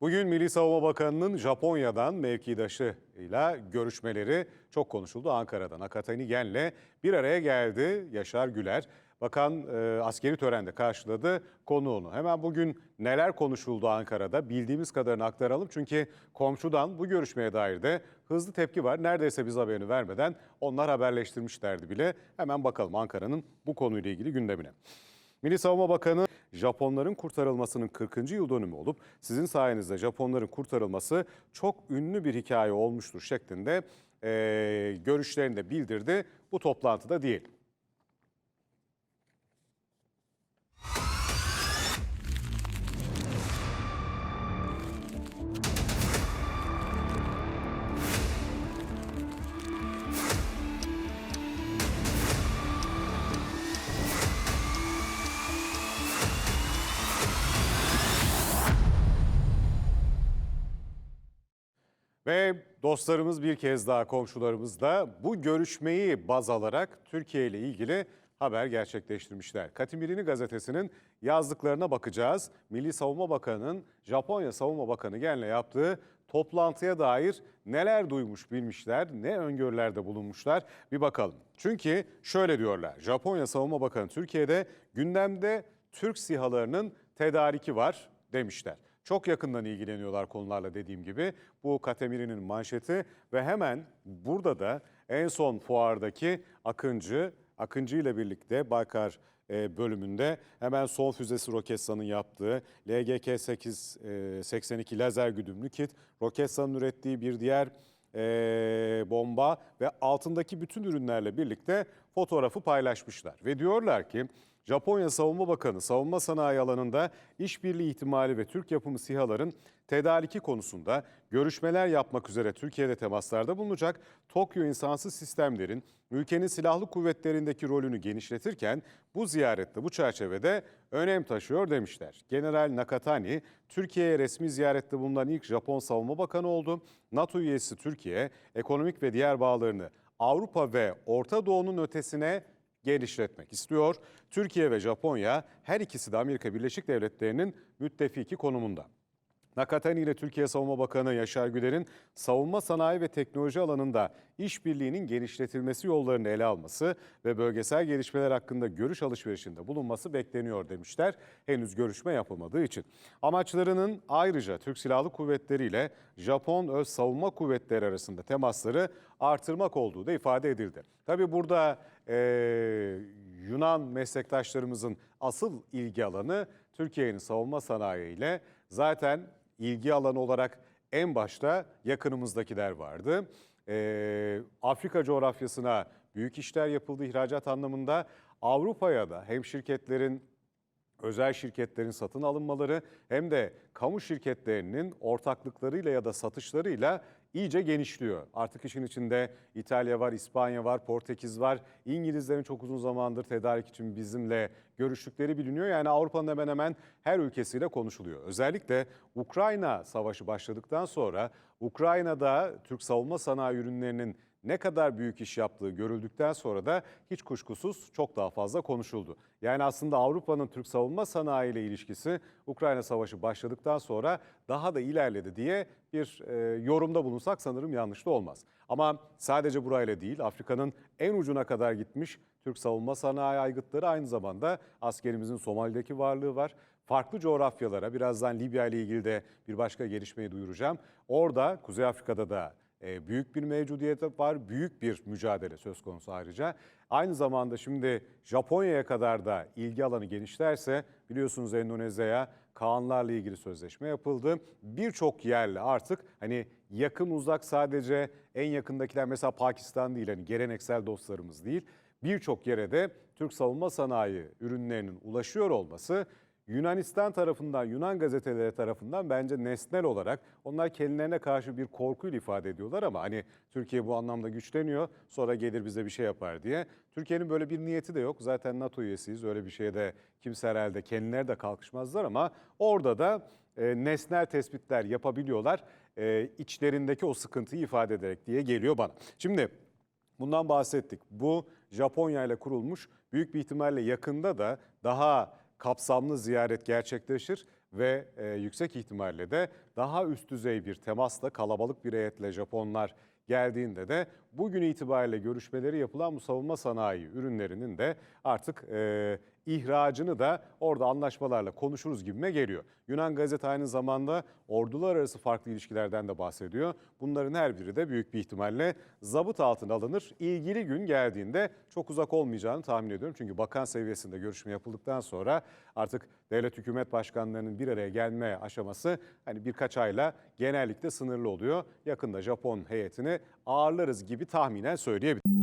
Bugün Milli Savunma Bakanı'nın Japonya'dan mevkidaşıyla görüşmeleri çok konuşuldu. Ankara'da Nakatani Gen'le bir araya geldi Yaşar Güler. Bakan e, askeri törende karşıladı konuğunu. Hemen bugün neler konuşuldu Ankara'da bildiğimiz kadarını aktaralım. Çünkü komşudan bu görüşmeye dair de hızlı tepki var. Neredeyse biz haberini vermeden onlar haberleştirmişlerdi bile. Hemen bakalım Ankara'nın bu konuyla ilgili gündemine. Milli Savunma Bakanı Japonların kurtarılmasının 40. yıl dönümü olup sizin sayenizde Japonların kurtarılması çok ünlü bir hikaye olmuştur şeklinde eee görüşlerini de bildirdi. Bu toplantıda değil. Ve dostlarımız bir kez daha komşularımız da bu görüşmeyi baz alarak Türkiye ile ilgili haber gerçekleştirmişler. Katimirini gazetesinin yazdıklarına bakacağız. Milli Savunma Bakanı'nın Japonya Savunma Bakanı Gen'le yaptığı toplantıya dair neler duymuş bilmişler, ne öngörülerde bulunmuşlar bir bakalım. Çünkü şöyle diyorlar. Japonya Savunma Bakanı Türkiye'de gündemde Türk sihalarının tedariki var demişler. Çok yakından ilgileniyorlar konularla dediğim gibi. Bu Katemiri'nin manşeti ve hemen burada da en son fuardaki Akıncı, Akıncı ile birlikte Baykar e, bölümünde hemen son füzesi Roketsan'ın yaptığı LGK-882 lazer güdümlü kit, Roketsan'ın ürettiği bir diğer e, bomba ve altındaki bütün ürünlerle birlikte fotoğrafı paylaşmışlar. Ve diyorlar ki Japonya Savunma Bakanı savunma sanayi alanında işbirliği ihtimali ve Türk yapımı SİHA'ların tedariki konusunda görüşmeler yapmak üzere Türkiye'de temaslarda bulunacak. Tokyo insansız sistemlerin ülkenin silahlı kuvvetlerindeki rolünü genişletirken bu ziyarette bu çerçevede önem taşıyor demişler. General Nakatani Türkiye'ye resmi ziyarette bulunan ilk Japon Savunma Bakanı oldu. NATO üyesi Türkiye ekonomik ve diğer bağlarını Avrupa ve Orta Doğu'nun ötesine genişletmek istiyor. Türkiye ve Japonya her ikisi de Amerika Birleşik Devletleri'nin müttefiki konumunda. Nakatani ile Türkiye Savunma Bakanı Yaşar Güler'in savunma sanayi ve teknoloji alanında işbirliğinin genişletilmesi yollarını ele alması ve bölgesel gelişmeler hakkında görüş alışverişinde bulunması bekleniyor demişler. Henüz görüşme yapılmadığı için. Amaçlarının ayrıca Türk Silahlı Kuvvetleri ile Japon Öz Savunma Kuvvetleri arasında temasları artırmak olduğu da ifade edildi. Tabii burada eee, Yunan meslektaşlarımızın asıl ilgi alanı Türkiye'nin savunma sanayi ile zaten ilgi alanı olarak en başta yakınımızdakiler vardı. Ee, Afrika coğrafyasına büyük işler yapıldı ihracat anlamında. Avrupa'ya da hem şirketlerin özel şirketlerin satın alınmaları hem de kamu şirketlerinin ortaklıklarıyla ya da satışlarıyla iyice genişliyor. Artık işin içinde İtalya var, İspanya var, Portekiz var. İngilizlerin çok uzun zamandır tedarik için bizimle görüştükleri biliniyor. Yani Avrupa'nın hemen hemen her ülkesiyle konuşuluyor. Özellikle Ukrayna savaşı başladıktan sonra Ukrayna'da Türk savunma sanayi ürünlerinin ne kadar büyük iş yaptığı görüldükten sonra da hiç kuşkusuz çok daha fazla konuşuldu. Yani aslında Avrupa'nın Türk savunma sanayi ile ilişkisi Ukrayna Savaşı başladıktan sonra daha da ilerledi diye bir e, yorumda bulunsak sanırım yanlış da olmaz. Ama sadece burayla değil Afrika'nın en ucuna kadar gitmiş Türk savunma sanayi aygıtları aynı zamanda askerimizin Somali'deki varlığı var farklı coğrafyalara birazdan Libya ile ilgili de bir başka gelişmeyi duyuracağım. Orada Kuzey Afrika'da da büyük bir mevcudiyet var, büyük bir mücadele söz konusu ayrıca. Aynı zamanda şimdi Japonya'ya kadar da ilgi alanı genişlerse biliyorsunuz Endonezya'ya Kaanlarla ilgili sözleşme yapıldı. Birçok yerle artık hani yakın uzak sadece en yakındakiler mesela Pakistan değil hani geleneksel dostlarımız değil. Birçok yere de Türk savunma sanayi ürünlerinin ulaşıyor olması Yunanistan tarafından, Yunan gazeteleri tarafından bence nesnel olarak onlar kendilerine karşı bir korkuyla ifade ediyorlar ama hani Türkiye bu anlamda güçleniyor sonra gelir bize bir şey yapar diye. Türkiye'nin böyle bir niyeti de yok. Zaten NATO üyesiyiz. Öyle bir şeye de kimse herhalde kendileri de kalkışmazlar ama orada da e, nesnel tespitler yapabiliyorlar. E, içlerindeki o sıkıntıyı ifade ederek diye geliyor bana. Şimdi bundan bahsettik. Bu Japonya ile kurulmuş büyük bir ihtimalle yakında da daha kapsamlı ziyaret gerçekleşir ve e, yüksek ihtimalle de daha üst düzey bir temasla kalabalık bir heyetle Japonlar geldiğinde de bugün itibariyle görüşmeleri yapılan bu savunma sanayi ürünlerinin de artık e, ihracını da orada anlaşmalarla konuşuruz gibime geliyor. Yunan gazete aynı zamanda ordular arası farklı ilişkilerden de bahsediyor. Bunların her biri de büyük bir ihtimalle zabıt altına alınır. İlgili gün geldiğinde çok uzak olmayacağını tahmin ediyorum. Çünkü bakan seviyesinde görüşme yapıldıktan sonra artık devlet hükümet başkanlarının bir araya gelme aşaması hani birkaç ayla genellikle sınırlı oluyor. Yakında Japon heyetini ağırlarız gibi tahminen söyleyebilirim.